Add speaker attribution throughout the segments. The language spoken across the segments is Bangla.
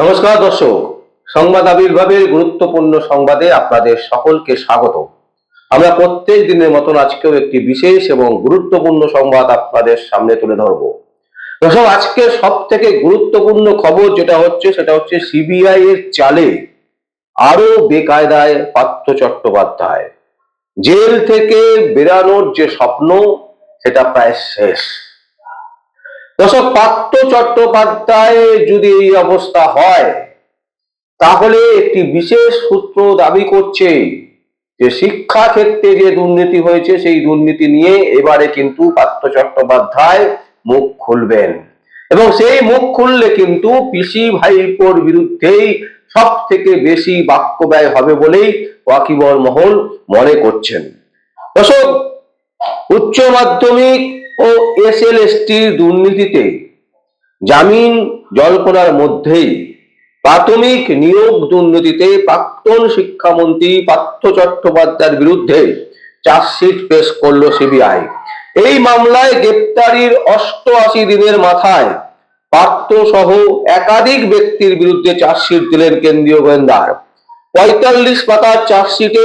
Speaker 1: নমস্কার দর্শক, সংবাদ আবির্ভাবের গুরুত্বপূর্ণ সংবাদে আপনাদের সকলকে স্বাগত আমরা প্রত্যেক দিনের মতন আজকেও একটি বিশেষ এবং গুরুত্বপূর্ণ সংবাদ আপনাদের সামনে তুলে ধরব। দর্শক, আজকে সব থেকে গুরুত্বপূর্ণ খবর যেটা হচ্ছে, সেটা হচ্ছে সিবিআই এর চালে আরও বেকায়দায় পার্থ চট্টোপাধ্যায়। জেল থেকে বেরানোর যে স্বপ্ন, সেটা প্রায় শেষ। দর্শক, পার্থ চট্টোপাধ্যায় যদি এই অবস্থা হয়, তাহলে একটি বিশেষ সূত্র দাবি করছে যে শিক্ষা ক্ষেত্রে যে দুর্নীতি হয়েছে, সেই দুর্নীতি নিয়ে এবারে কিন্তু পার্থ চট্টোপাধ্যায় মুখ খুলবেন। এবং সেই মুখ খুললে কিন্তু পিসি ভাইপোর বিরুদ্ধেই সব থেকে বেশি বাক্য ব্যয় হবে বলেই ওয়াকিবর মহল মনে করছেন। দর্শক, উচ্চ মাধ্যমিক ও এস এল দুর্নীতিতে জামিন জল্পনার মধ্যেই প্রাথমিক নিয়োগ দুর্নীতিতে প্রাক্তন শিক্ষামন্ত্রী পার্থ চট্টোপাধ্যায়ের বিরুদ্ধে চার্জশিট পেশ করল সিবিআই। এই মামলায় গ্রেপ্তারির অষ্টআশি দিনের মাথায় পার্থ সহ একাধিক ব্যক্তির বিরুদ্ধে চার্জশিট দিলেন কেন্দ্রীয় গোয়েন্দার। পঁয়তাল্লিশ পাতার চার্জশিটে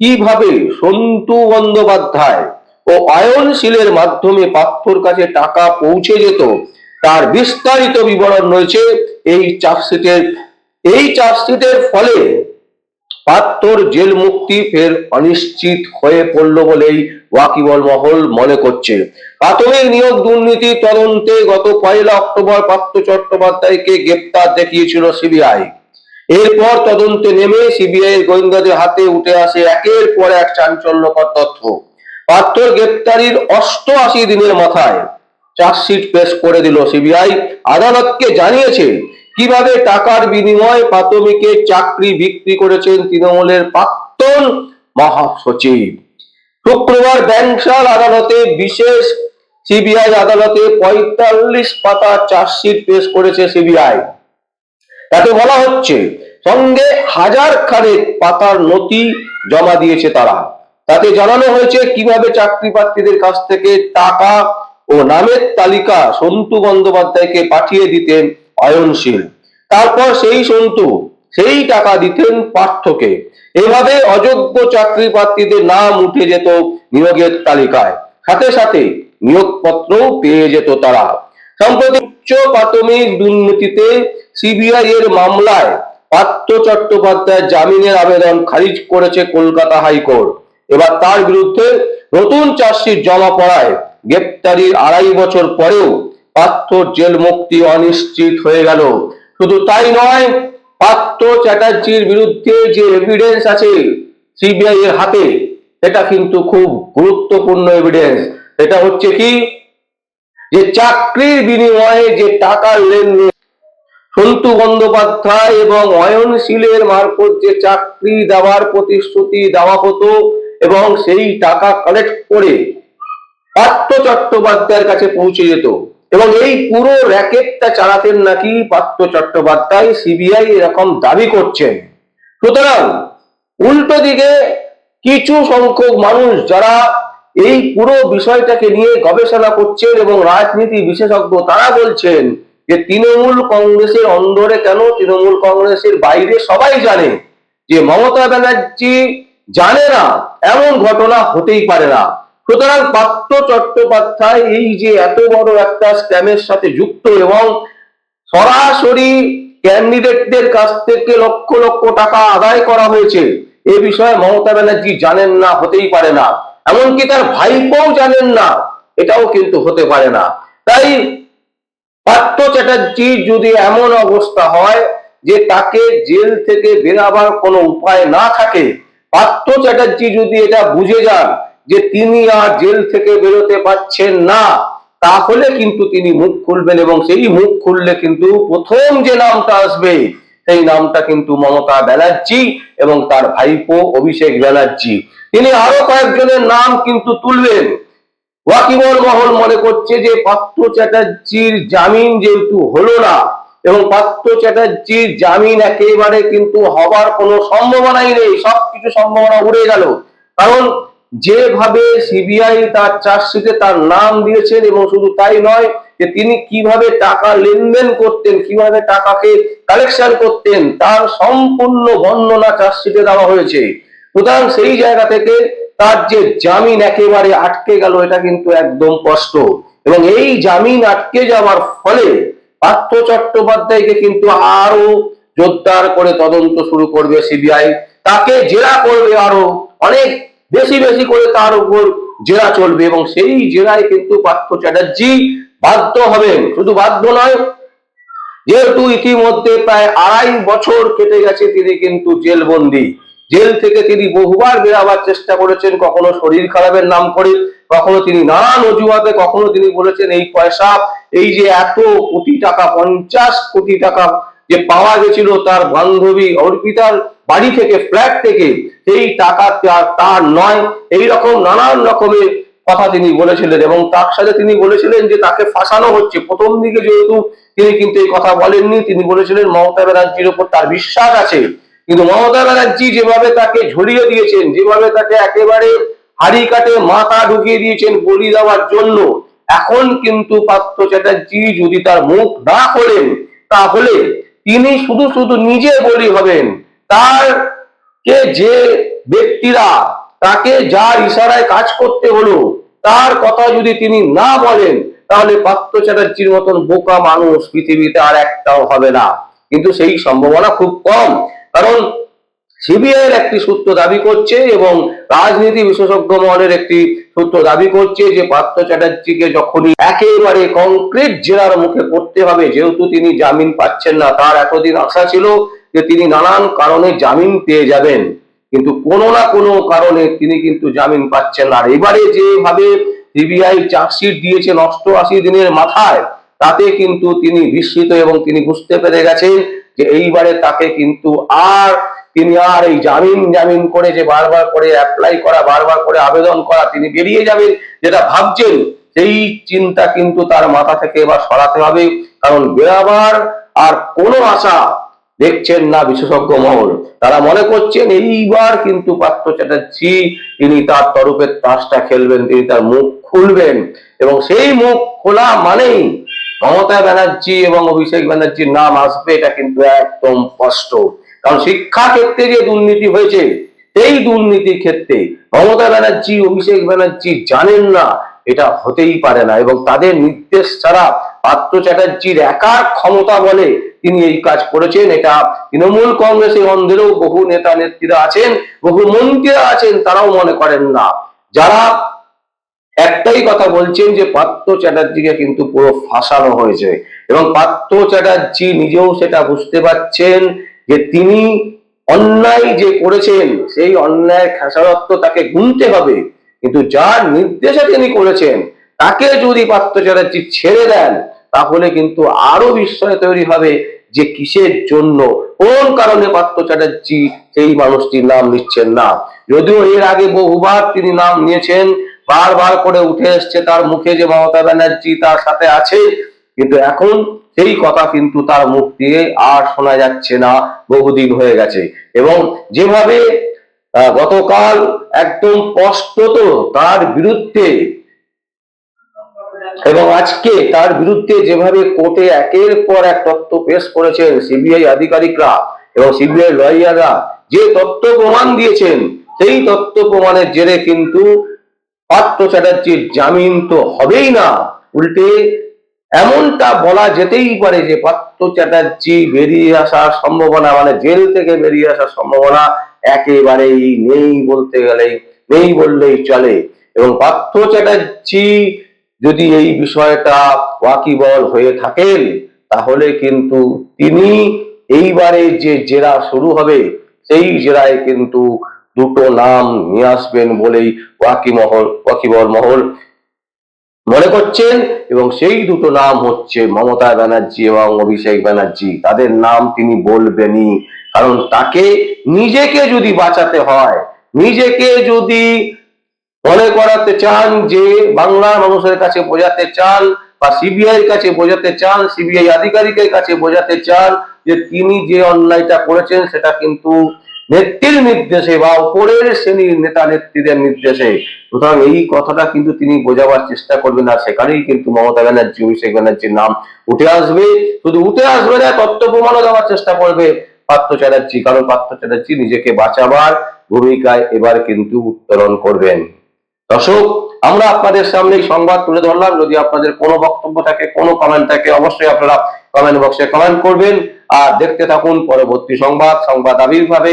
Speaker 1: কীভাবে সন্তু বন্দ্যোপাধ্যায় ও অয়নশীলের মাধ্যমে পার্থর কাছে টাকা পৌঁছে যেত। তার বিস্তারিত বিবরণ রয়েছে এই চার্জশিটের এই চার্জশিটের ফলে পাত্তর জেল মুক্তি ফের অনিশ্চিত হয়ে পড়ল বলেই ওয়াকিবল মহল মনে করছে। প্রাথমিক নিয়োগ দুর্নীতি তদন্তে গত পয়লা অক্টোবর পার্থ চট্টোপাধ্যায়কে গ্রেপ্তার দেখিয়েছিল সিবিআই। এরপর তদন্তে নেমে সিবিআই গোয়েন্দাদের হাতে উঠে আসে একের পর এক চাঞ্চল্যকর তথ্য। পার্থর গ্রেপ্তারির অষ্টআশি দিনের মাথায় চার্জশিট পেশ করে দিল সিবিআই। আদালতকে জানিয়েছে, কীভাবে টাকার বিনিময়ে প্রাথমিকে চাকরি বিক্রি করেছেন তৃণমূলের প্রাক্তন মহাসচিব। শুক্রবার ব্যাংশাল আদালতে বিশেষ সিবিআই আদালতে পঁয়তাল্লিশ পাতা চার্জশিট পেশ করেছে সিবিআই। তাতে বলা হচ্ছে, সঙ্গে হাজার খানেক পাতার নথি জমা দিয়েছে তারা। তাতে জানানো হয়েছে কীভাবে চাকরি প্রার্থীদের কাছ থেকে টাকা ও নামের তালিকা সন্তু বন্দ্যোপাধ্যায়কে পাঠিয়ে দিতেন অয়নশীল তারপর সেই সন্তু সেই টাকা দিতেন পার্থকে। এভাবে অযোগ্য চাকরি প্রার্থীদের নাম উঠে যেত নিয়োগের তালিকায়। সাথে সাথে নিয়োগপত্র পেয়ে যেত তারা। সম্প্রতি উচ্চ প্রাথমিক দুর্নীতিতে সিবিআই এর মামলায় পার্থ চট্টোপাধ্যায় জামিনের আবেদন খারিজ করেছে কলকাতা হাইকোর্ট। এবার তার বিরুদ্ধে নতুন চার্জশিট জমা পড়ায় গ্রেপ্তারির আড়াই বছর পরেও পার্থ জেল মুক্তি অনিশ্চিত হয়ে গেল। শুধু তাই নয়, পার্থ চ্যাটার্জির বিরুদ্ধে যে এভিডেন্স আছে সিবিআই এর হাতে এটা কিন্তু খুব গুরুত্বপূর্ণ এভিডেন্স এটা হচ্ছে কি? যে চাকরির বিনিময়ে যে টাকার লেনদেন, সন্তু বন্দ্যোপাধ্যায় এবং অয়নশীলের মারফত যে চাকরি দেওয়ার প্রতিশ্রুতি দেওয়া হতো এবং সেই টাকা কালেক্ট করে পার্থ চট্টোপাধ্যায়ের কাছে পৌঁছে যেত। এবং এই পুরো র্যাকেটটা চালাতেন নাকি পার্থ চট্টোপাধ্যায় সিবিআই এরকম দাবি করছেন। সুতরাং উল্টো দিকে কিছু সংখ্যক মানুষ যারা এই পুরো বিষয়টাকে নিয়ে গবেষণা করছেন এবং রাজনীতি বিশেষজ্ঞ, তারা বলছেন যে তৃণমূল কংগ্রেসের অন্দরে কেন? তৃণমূল কংগ্রেসের বাইরে সবাই জানে যে মমতা ব্যানার্জি জানে না, এমন ঘটনা হতেই পারে না। সুতরাং পাত্র চট্টোপাধ্যায় এই যে এত বড় একটা স্ক্যামের সাথে যুক্ত এবং সরাসরি ক্যান্ডিডেটদের কাছ থেকে লক্ষ লক্ষ টাকা আদায় করা হয়েছে, এ বিষয়ে মমতা ব্যানার্জি জানেন না, হতেই পারে না। এমনকি তার ভাইপোও জানেন না, এটাও কিন্তু হতে পারে না। তাই পার্থ চ্যাটার্জি যদি এমন অবস্থা হয় যে তাকে জেল থেকে বেরাবার কোনো উপায় না থাকে পার্থ চ্যাটার্জি যদি এটা বুঝে যান যে তিনি আর জেল থেকে বেরোতে পারছেন না, তাহলে কিন্তু তিনি মুখ খুলবেন এবং সেই মুখ খুললে কিন্তু প্রথম যে নামটা আসবে, সেই নামটা কিন্তু মমতা ব্যানার্জি এবং তার ভাইপো অভিষেক ব্যানার্জি। তিনি আরও কয়েকজনের নাম কিন্তু তুলবেন। ওয়াকিবল মহল মনে করছে যে পাত্র চ্যাটার্জির জামিন যেহেতু হলো না এবং পাত্র চ্যাটার্জির জামিন একেবারে কিন্তু হবার কোনো সম্ভাবনাই নেই, সবকিছু সম্ভাবনা উড়ে গেল। কারণ যেভাবে সিবিআই তার চার্জশিটে তার নাম দিয়েছেন এবং শুধু তাই নয়, যে তিনি কীভাবে টাকা লেনদেন করতেন, কীভাবে টাকাকে কালেকশন করতেন, তার সম্পূর্ণ বর্ণনা চার্জশিটে দেওয়া হয়েছে। সুতরাং সেই জায়গা থেকে তার যে জামিন একেবারে আটকে গেল, এটা কিন্তু একদম স্পষ্ট। এবং এই জামিন আটকে যাওয়ার ফলে পার্থ চট্টোপাধ্যায়কে কিন্তু আরও জোরদার করে তদন্ত শুরু করবে সিবিআই। তাকে জেরা করবে আরও অনেক, বেশি বেশি করে তার উপর জেরা চলবে এবং সেই জেরায় কিন্তু পার্থ চ্যাটার্জি বাধ্য হবেন। শুধু বাধ্য নয়, যেহেতু ইতিমধ্যে প্রায় আড়াই বছর কেটে গেছে তিনি কিন্তু জেলবন্দি। জেল থেকে তিনি বহুবার বেরাবার চেষ্টা করেছেন, কখনো শরীর খারাপের নাম করে, কখনো তিনি নানান অজুহাতে, কখনো তিনি বলেছেন, এই পয়সা এই যে এত কোটি টাকা, পঞ্চাশ কোটি টাকা যে পাওয়া গেছিল তার বান্ধবী অর্পিতার বাড়ি থেকে ফ্ল্যাট থেকে, সেই টাকা তার- নয়। এই রকম নানান রকমের কথা তিনি বলেছিলেন এবং তার সাথে তিনি বলেছিলেন যে তাকে ফাঁসানো হচ্ছে। প্রথম দিকে যেহেতু তিনি কিন্তু এই কথা বলেননি, তিনি বলেছিলেন মমতা ব্যানার্জির উপর তার বিশ্বাস আছে। কিন্তু মমতা ব্যানার্জি যেভাবে তাকে ঝরিয়ে দিয়েছেন, যেভাবে তাকে একেবারে হাড়ি কাটে মাথা ঢুকিয়ে দিয়েছেন বলি দেওয়ার জন্য এখন কিন্তু পার্থ চ্যাটার্জি যদি তার মুখ না খোলেন, তাহলে তিনি শুধু শুধু নিজে বলি হবেন। তার কে যে ব্যক্তিরা, তাকে যার ইশারায় কাজ করতে হলো, তার কথা যদি তিনি না বলেন, তাহলে পার্থ চ্যাটার্জির মতন বোকা মানুষ পৃথিবীতে আর একটাও হবে না। কিন্তু সেই সম্ভাবনা খুব কম। কারণ সিবিআই একটি সূত্র দাবি করছে এবং রাজনীতি বিশেষজ্ঞ মহলের একটি সূত্র দাবি করছে যে পার্থ চ্যাটার্জিকে যখনই একেবারে কংক্রিট জেরার মুখে পড়তে হবে, যেহেতু তিনি জামিন পাচ্ছেন না, তার এতদিন আশা ছিল যে তিনি নানান কারণে জামিন পেয়ে যাবেন। কিন্তু কোনো না কোনো কারণে তিনি কিন্তু জামিন পাচ্ছেন না। আর এবারে যেভাবে সিবিআই চার্জশিট দিয়েছেন অষ্টআশি দিনের মাথায়, তাতে কিন্তু তিনি বিস্মিত এবং তিনি বুঝতে পেরে গেছেন যে এইবারে তাকে কিন্তু আর তিনি আর এই জামিন জামিন করে যে বারবার করে অ্যাপ্লাই করা, বারবার করে আবেদন করা, তিনি বেরিয়ে যাবেন যেটা ভাবছেন, সেই চিন্তা কিন্তু তার মাথা থেকে এবার সরাতে হবে। কারণ বেরাবার আর কোনো আশা দেখছেন না বিশেষজ্ঞ মহল। তারা মনে করছেন এইবার কিন্তু পার্থ চ্যাটার্জি, তিনি তার তরফের তাসটা খেলবেন, তিনি তার মুখ খুলবেন। এবং সেই মুখ খোলা মানেই মমতা ব্যানার্জি এবং অভিষেক ব্যানার্জির নাম আসবে, এটা কিন্তু একদম স্পষ্ট। কারণ শিক্ষা ক্ষেত্রে যে দুর্নীতি হয়েছে সেই দুর্নীতির ক্ষেত্রে মমতা ব্যানার্জি, অভিষেক ব্যানার্জি জানেন না এটা হতেই পারে না এবং তাদের নির্দেশ ছাড়া পার্থ চ্যাটার্জির একার ক্ষমতা বলে তিনি এই কাজ করেছেন। এটা তৃণমূল কংগ্রেসের অন্ধেরও বহু নেতা নেত্রীরা আছেন, বহু মন্ত্রীরা আছেন, তারাও মনে করেন না। যারা একটাই কথা বলছেন যে পার্থ চ্যাটার্জিকে কিন্তু পুরো ফাঁসানো হয়েছে এবং পার্থ চ্যাটার্জি নিজেও সেটা বুঝতে পারছেন যে তিনি অন্যায় যে করেছেন, সেই অন্যায় খেসারত্ব তাকে গুনতে হবে। কিন্তু যার নির্দেশে তিনি করেছেন, তাকে যদি পার্থ চ্যাটার্জি ছেড়ে দেন, তাহলে কিন্তু আরও বিস্ময় তৈরি হবে যে কিসের জন্য, কোন কারণে পার্থ চ্যাটার্জি সেই মানুষটির নাম নিচ্ছেন না। যদিও এর আগে বহুবার তিনি নাম নিয়েছেন, বারবার করে উঠে এসছে তার মুখে যে মমতা ব্যানার্জি তার সাথে আছে কিন্তু এখন সেই কথা কিন্তু তার মুখ দিয়ে আর শোনা যাচ্ছে না, বহুদিন হয়ে গেছে। এবং যেভাবে গতকাল একদম স্পষ্টত তার বিরুদ্ধে এবং আজকে তার বিরুদ্ধে যেভাবে কোর্টে একের পর এক তথ্য পেশ করেছেন সিবিআই আধিকারিকরা এবং সিবিআই লয়াররা, যে তথ্য প্রমাণ দিয়েছেন, সেই তথ্য প্রমাণের জেরে কিন্তু পার্থ চ্যাটার্জির জামিন তো হবেই না। উল্টে এমনটা বলা যেতেই পারে যে পার্থ চ্যাটার্জি বেরিয়ে আসার সম্ভাবনা মানে জেল থেকে বেরিয়ে আসার সম্ভাবনা একেবারেই নেই বলতে গেলেই, নেই বললেই চলে। এবং পার্থ চ্যাটার্জি যদি এই বিষয়টা ওয়াকিবল হয়ে থাকেন, তাহলে কিন্তু তিনি এইবারে যে জেরা শুরু হবে, সেই জেরায় কিন্তু দুটো নাম নিয়ে আসবেন বলেই ওয়াকিমহল ওয়াকিবল মহল মনে করছেন? এবং সেই দুটো নাম হচ্ছে মমতা ব্যানার্জি এবং অভিষেক ব্যানার্জি। তাদের নাম তিনি বলবেনই। কারণ তাকে নিজেকে যদি বাঁচাতে হয়, নিজেকে যদি মনে করাতে চান যে বাংলার মানুষের কাছে বোঝাতে চান বা সিবিআই কাছে বোঝাতে চান, সিবিআই আধিকারিকের কাছে বোঝাতে চান যে তিনি যে অন্যায়টা করেছেন, সেটা কিন্তু নেত্রীর নির্দেশে বা উপরের শ্রেণির নেতা নেত্রীদের নির্দেশে। সুতরাং এই কথাটা কিন্তু তিনি বোঝাবার চেষ্টা করবেন আর সেখানেই কিন্তু মমতা ব্যানার্জি, অভিষেক ব্যানার্জির নাম উঠে আসবে। শুধু উঠে আসবে না, তথ্য প্রমাণও দেওয়ার চেষ্টা করবে পার্থ চ্যাটার্জি। কারণ পার্থ চ্যাটার্জি নিজেকে বাঁচাবার ভূমিকায় এবার কিন্তু উত্তরণ করবেন। দর্শক, আমরা আপনাদের সামনে সংবাদ তুলে ধরলাম। যদি আপনাদের কোনো বক্তব্য থাকে, কোনো কমেন্ট থাকে, অবশ্যই আপনারা কমেন্ট বক্সে কমেন্ট করবেন। আর দেখতে থাকুন পরবর্তী সংবাদ সংবাদ আবির্ভাবে।